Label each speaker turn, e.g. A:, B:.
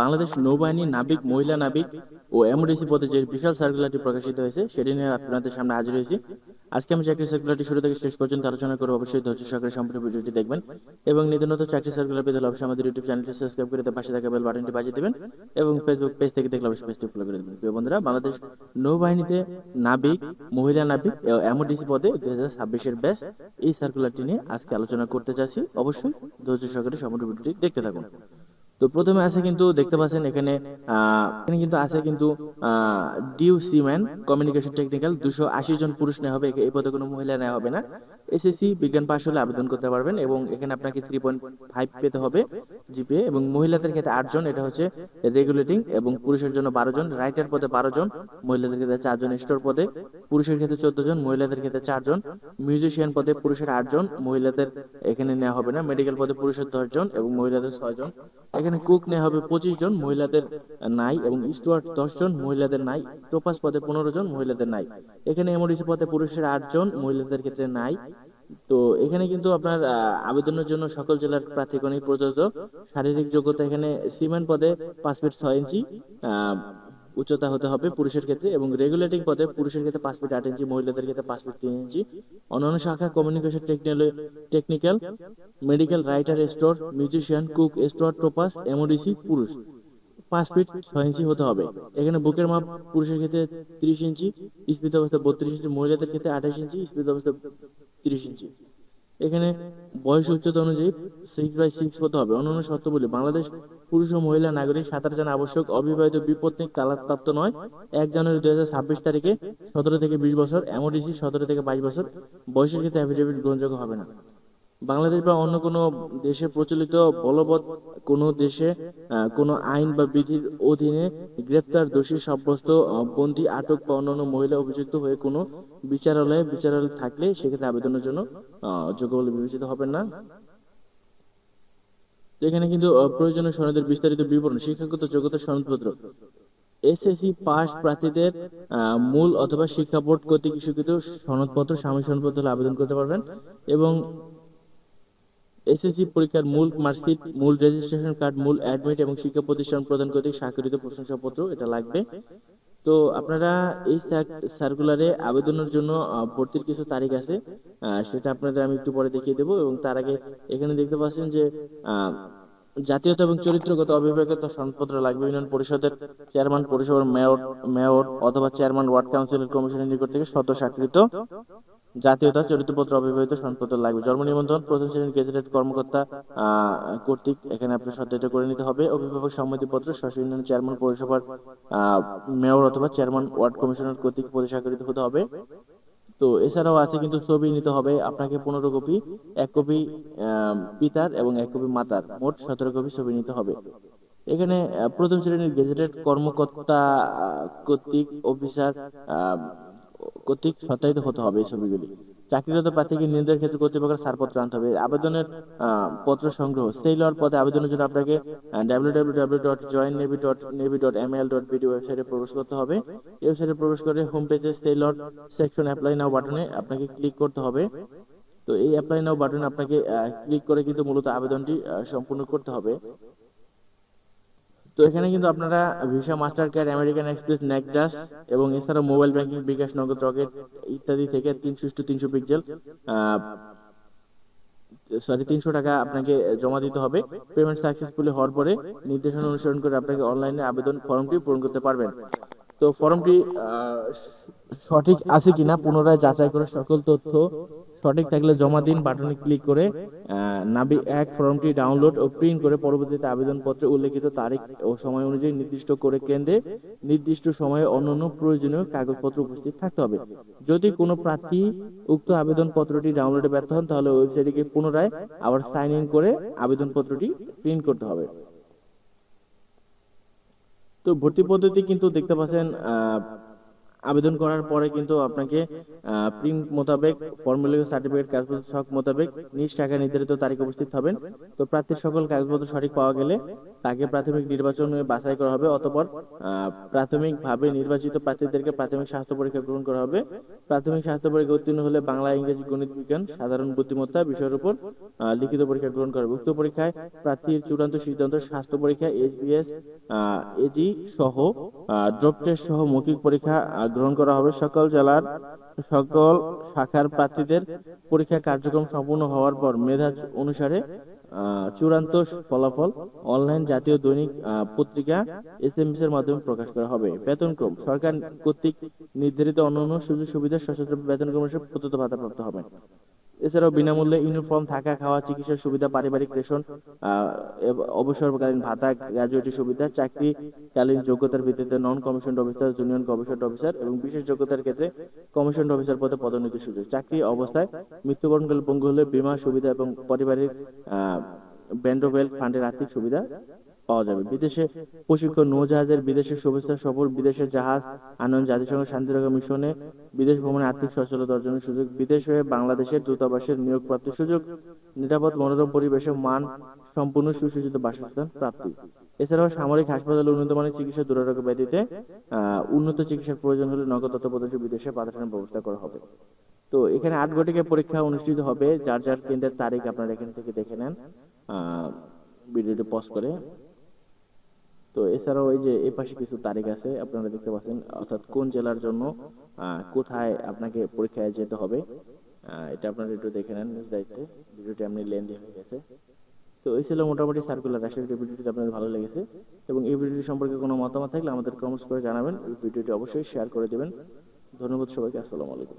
A: বাংলাদেশ নৌবাহিনী নাবিক, মহিলা নাবিক ও এমডিসি পদে যে বিশাল সার্কুলারটি প্রকাশিত হয়েছে, সেটি নিয়ে আপনাদের সামনে হাজির হয়েছি। আজকে আমি চাকরি সার্কুলারটি শুরু থেকে শেষ পর্যন্ত আলোচনা অবশ্যই ধৈর্য ভিডিওটি দেখবেন এবং চাকরি সার্কুলার পেতে অবশ্যই আমাদের ইউটিউব চ্যানেলটি সাবস্ক্রাইব করে পাশে থাকা বেল বাটনটি বাজিয়ে দেবেন এবং ফেসবুক পেজ থেকে দেখলে অবশ্যই পেজটি ফলো করে দেবেন। প্রিয় বন্ধুরা, বাংলাদেশ নৌবাহিনীতে নাবিক, মহিলা নাবিক ও এমডিসি পদে হাজার ছাব্বিশের ব্যাস এই সার্কুলারটি নিয়ে আজকে আলোচনা করতে চাচ্ছি অবশ্যই ধৈর্য সহকারে সম্পূর্ণ ভিডিওটি দেখতে থাকুন। তো প্রথমে আছে কিন্তু দেখতে পাচ্ছেন এখানে এখানে কিন্তু আছে কিন্তু ডিউ সিম্যান কমিউনিকেশন টেকনিক্যাল দুশো আশি জন পুরুষ নেওয়া হবে এই পদে কোনো মহিলা নেওয়া হবে না। এসএসসি, বিজ্ঞান পাশ হলে আবেদন করতে পারবেন এবং এখানে আপনাকে থ্রি পয়েন্ট ফাইভ পেতে হবে জিপিএ এবং মহিলাদের ক্ষেত্রে আট জন, এটা হচ্ছে রেগুলেটিং এবং পুরুষের জন্য বারো জন রাইটার পদে বারো জন, মহিলাদের ক্ষেত্রে চারজন স্টোর পদে পুরুষের ক্ষেত্রে চোদ্দ জন, মহিলাদের ক্ষেত্রে চারজন মিউজিশিয়ান পদে পুরুষের আট জন, মহিলাদের এখানে নেওয়া হবে না মেডিকেল পদে পুরুষের দশ জন এবং মহিলাদের ছয় জন। এখানে কুক নেওয়া হবে পঁচিশ জন মহিলাদের নাই এবং স্টুয়ার্ট দশ জন মহিলাদের নাই, টোপাস পদে পনেরো জন মহিলাদের নাই। এখানে এমডিসি পদে পুরুষের আট জন মহিলাদের ক্ষেত্রে নাই। তো এখানে কিন্তু আপনার আবেদনের জন্য সকল জেলার প্রার্থীগণই প্রযোজ্য। শারীরিক যোগ্যতা এখানে সিমেন্ট পদে পাঁচ ফিট ছয় ইঞ্চি উচ্চতা হতে হবে পুরুষের ক্ষেত্রে এবং রেগুলেটিং পদে পুরুষের ক্ষেত্রে পাঁচ ফিট আট ইঞ্চি মহিলাদের ক্ষেত্রে পাঁচ ফিট তিন ইঞ্চি অন্যান্য শাখা communication technical medical writer store musician cook store topaz MODC পুরুষ। পাঁচ ফিট ছয় ইঞ্চি হতে হবে। এখানে বুকের মাপ পুরুষের ক্ষেত্রে ত্রিশ ইঞ্চি স্পিত অবস্থা বত্রিশ ইঞ্চি মহিলাদের ক্ষেত্রে আঠাশ ইঞ্চি স্পিত অবস্থা তিরিশ ইঞ্চি এখানে বয়স উচ্চতা অনুযায়ী সিক্স বাই সিক্স হতে হবে। অন্যান্য শর্তাবলী, বাংলাদেশ পুরুষ ও মহিলা নাগরিক সাঁতার জানা আবশ্যক। অবিবাহিত বিপত্নিক তালাকপ্রাপ্ত নয়। এক জানুয়ারি দুই ছাব্বিশ তারিখে সতেরো থেকে বিশ বছর, এমওডিসি সতেরো থেকে বাইশ বছর। বয়সের ক্ষেত্রে অ্যাফিডেভিট গ্রহণযোগ্য হবে না। বাংলাদেশ বা অন্য কোনো দেশে প্রচলিত বলবৎ কোনো দেশে কোনো আইন বা বিধির অধীনে গ্রেফতার দোষী সাব্যস্ত বন্দী, আটক বা অন্যান্য মহিলা অভিযুক্ত হয়ে কোনো বিচারালয়ে বিচারালয় থাকলে সেক্ষেত্রে আবেদনের জন্য যোগ্য বলে বিবেচিত হবেন না। এখানে কিন্তু প্রয়োজনীয় সনদের বিস্তারিত বিবরণ, শিক্ষাগত যোগ্যতা সনদপত্র। এসএসসি পাস প্রার্থীদের মূল অথবা শিক্ষা বোর্ড কর্তৃক স্বীকৃত সনদপত্র, সাময়িক সনদপত্র আবেদন করতে পারবেন এবং এসএসসি পরীক্ষার মূল মার্কশিট, মূল রেজিস্ট্রেশন কার্ড মূল অ্যাডমিট এবং শিক্ষা প্রতিষ্ঠান প্রদান কর্তৃক স্বাক্ষরিত প্রশংসাপত্র এটা লাগবে। তো আপনারা এই সার্কুলারে আবেদনের জন্য ভর্তির কিছু তারিখ আছে সেটা আপনাদের আমি একটু পরে দেখিয়ে দেবো এবং তার আগে এখানে দেখতে পাচ্ছেন যে জাতীয়তা এবং চরিত্রগত অবিভাগত সনদপত্র লাগবে। ইউনিয়ন পরিষদের চেয়ারম্যান পরিষদের মেয়র মেয়র অথবা চেয়ারম্যান, ওয়ার্ড কাউন্সিলের, কমিশনের নিকট থেকে শত স্বাক্ষরিত জাতীয়তা, চরিত্রপত্র অবিবাহিত সনদপত্র লাগবে। জন্ম নিবন্ধন, প্রথম শ্রেণির গেজেটেড কর্মকর্তা কর্তৃক এখানে আপনার সত্যায়িত করে নিতে হবে। অভিভাবক সম্মতিপত্র শাসক ইউনিয়ন চেয়ারম্যান, পৌরসভার মেয়র অথবা চেয়ারম্যান, ওয়ার্ড কমিশনার কর্তৃক প্রতিস্বাক্ষরিত হতে হবে। তো এছাড়াও আছে কিন্তু ছবি নিতে হবে, আপনাকে পনেরো কপি, এক কপি পিতার এবং এক কপি মাতার। মোট সতেরো কপি ছবি নিতে হবে। এখানে প্রথম শ্রেণির গেজেটেড কর্মকর্তা কর্তৃক অফিসার কর্তৃক সত্যায়িত হতে হবে এই ছবিগুলি। চাকরিরত প্রার্থীকে নিয়োগের ক্ষেত্রে কর্তৃপক্ষের ছাড়পত্র আনতে হবে। আবেদনের পত্র সংগ্রহ সেইলর পদে আবেদনের জন্য আপনাকে W W W dot join navy dot navy dot M L dot BD ওয়েবসাইটে প্রবেশ করতে হবে। ওয়েবসাইটে প্রবেশ করে হোম পেজে সেইলর সেকশন অ্যাপ্লাই নাও বাটনে আপনাকে ক্লিক করতে হবে। তো এই অ্যাপ্লাই নাও বাটনে আপনাকে ক্লিক করে কিন্তু মূলত আবেদনটি সম্পূর্ণ করতে হবে। তো এখানে কিন্তু আপনারা Visa MasterCard American Express Nexus এবং এছাড়া মোবাইল ব্যাংকিং বিকাশ নগদ, রকেট ইত্যাদি থেকে তিনশো টু তিনশো পিক্সেল সরি তিনশো টাকা আপনাকে জমা দিতে হবে। পেমেন্ট সাকসেসফুলি হওয়ার পরে নির্দেশনা অনুসরণ করে আপনাকে অনলাইনে আবেদন ফর্মটি পূরণ করতে পারবেন। তো ফর্মটি সঠিক আছে কিনা পুনরায় যাচাই করে সকল তথ্য সঠিক থাকলে জমা দিন বাটনে ক্লিক করে নাবি এক ফর্মটি ডাউনলোড ও প্রিন্ট করে পরবর্তীতে আবেদনপত্রে উল্লেখিত তারিখ ও সময় অনুযায়ী নির্দিষ্ট করে কেন্দ্রে নির্দিষ্ট সময়ে অন্যান্য প্রয়োজনীয় কাগজপত্র উপস্থিত থাকতে হবে। যদি কোনো প্রার্থী উক্ত আবেদনপত্রটি ডাউনলোডে ব্যর্থ হন, তাহলে ওয়েবসাইটে পুনরায় আবার সাইন ইন করে আবেদনপত্রটি প্রিন্ট করতে হবে। তো ভর্তি পদ্ধতি কিন্তু দেখতে পাচ্ছেন আবেদন করার পরে কিন্তু আপনাকে প্রিন্ট মোতাবেক ফর্মুলা সার্টিফিকেট কাগজপত্র ছক মোতাবেক নিজ টাকা নির্ধারিত তারিখ উপস্থিত হবেন। তো প্রার্থীর সকল কাগজপত্র সঠিক পাওয়া গেলে তাকে প্রাথমিক নির্বাচনে বাছাই করা হবে অতঃপর প্রাথমিকভাবে নির্বাচিত প্রার্থীদেরকে প্রাথমিক স্বাস্থ্য পরীক্ষা গ্রহণ করা হবে। প্রাথমিক স্বাস্থ্য পরীক্ষা উত্তীর্ণ হলে বাংলা, ইংরেজি, গণিত, বিজ্ঞান, সাধারণ বুদ্ধিমত্তা বিষয়ের উপর লিখিত পরীক্ষা গ্রহণ করা হবে। উক্ত পরীক্ষায় প্রার্থীর চূড়ান্ত সিদ্ধান্ত, স্বাস্থ্য পরীক্ষা এইচবিএস এজি সহ ড্রপ টেস্ট সহ মৌখিক পরীক্ষা গ্রহণ করা হবে সকল জেলার সকল শাখার প্রার্থীদের পরীক্ষা কার্যক্রম সম্পূর্ণ হওয়ার পর মেধা অনুসারে চূড়ান্ত ফলাফল অনলাইন জাতীয় দৈনিক পত্রিকা এস এর মাধ্যমে প্রকাশ করা হবে। বেতনক্রম সরকার কর্তৃক নির্ধারিত অন্যান্য সুযোগ সুবিধা সশস্ত্র বেতনক্রম হিসেবে প্রদত্ত ভাতা প্রাপ্ত হবে। এছাড়াও বিনামূল্যে ইউনিফর্ম, থাকা, খাওয়া, চিকিৎসার সুবিধা, পারিবারিক রেশন অবসরকালীন ভাতা গ্র্যাজুয়েটি সুবিধা, চাকরিকালীন যোগ্যতার ভিত্তিতে non commission officer junior commission officer এবং বিশেষ যোগ্যতার ক্ষেত্রে কমিশন অফিসার পদে পদোন্নতির সুযোগ। চাকরি অবস্থায় মৃত্যুবরণকালে পঙ্গু হলে বীমা সুবিধা এবং পারিবারিক ব্যান্ডোভেল ফান্ডের আর্থিক সুবিধা পাওয়া যাবে। বিদেশে প্রশিক্ষণ নৌজাহাজের বিদেশে শুভেচ্ছা সফর বিদেশের জাহাজ আনন্দ জাতিসংঘ শান্তিরক্ষা মিশনে বিদেশ ভ্রমণে আর্থিক সচ্ছলতা অর্জনের সুযোগ, বিদেশ হয়ে বাংলাদেশের দূতাবাসের নিয়োগ প্রাপ্তির সুযোগ, নিরাপদ, মনোরম পরিবেশে মান সম্পূর্ণ সুসজ্জিত বাসস্থান প্রাপ্তি। এছাড়াও সামরিক হাসপাতালে উন্নত মানের চিকিৎসা দুরারোগ্য ব্যতীতে উন্নত চিকিৎসার প্রয়োজন হলে নগদ তত্ত্বাবধানে বিদেশে পাঠানোর ব্যবস্থা করা হবে। তো এখানে আট ঘটিকা পরীক্ষা অনুষ্ঠিত হবে, যার যার কেন্দ্রের তারিখ আপনারা এখান থেকে দেখে নেন। ভিডিওটি পজ করে তো এছাড়াও এই যে এই পাশে কিছু তারিখ আছে, আপনারা দেখতে পাচ্ছেন, অর্থাৎ কোন জেলার জন্য কোথায় আপনাকে পরীক্ষায় যেতে হবে এটা আপনারা একটু দেখে নেন নিজ দায়িত্বে, ভিডিওটি আপনি লেন্দি হয়ে গেছে। তো এই ছিল মোটামুটি সার্কুলার আশা করি ভিডিওটি আপনাদের ভালো লেগেছে, এবং এই ভিডিওটি সম্পর্কে কোনো মতামত থাকলে আমাদের কমেন্টস করে জানাবেন এই ভিডিওটি অবশ্যই শেয়ার করে দেবেন। ধন্যবাদ সবাইকে, আসসালামু আলাইকুম।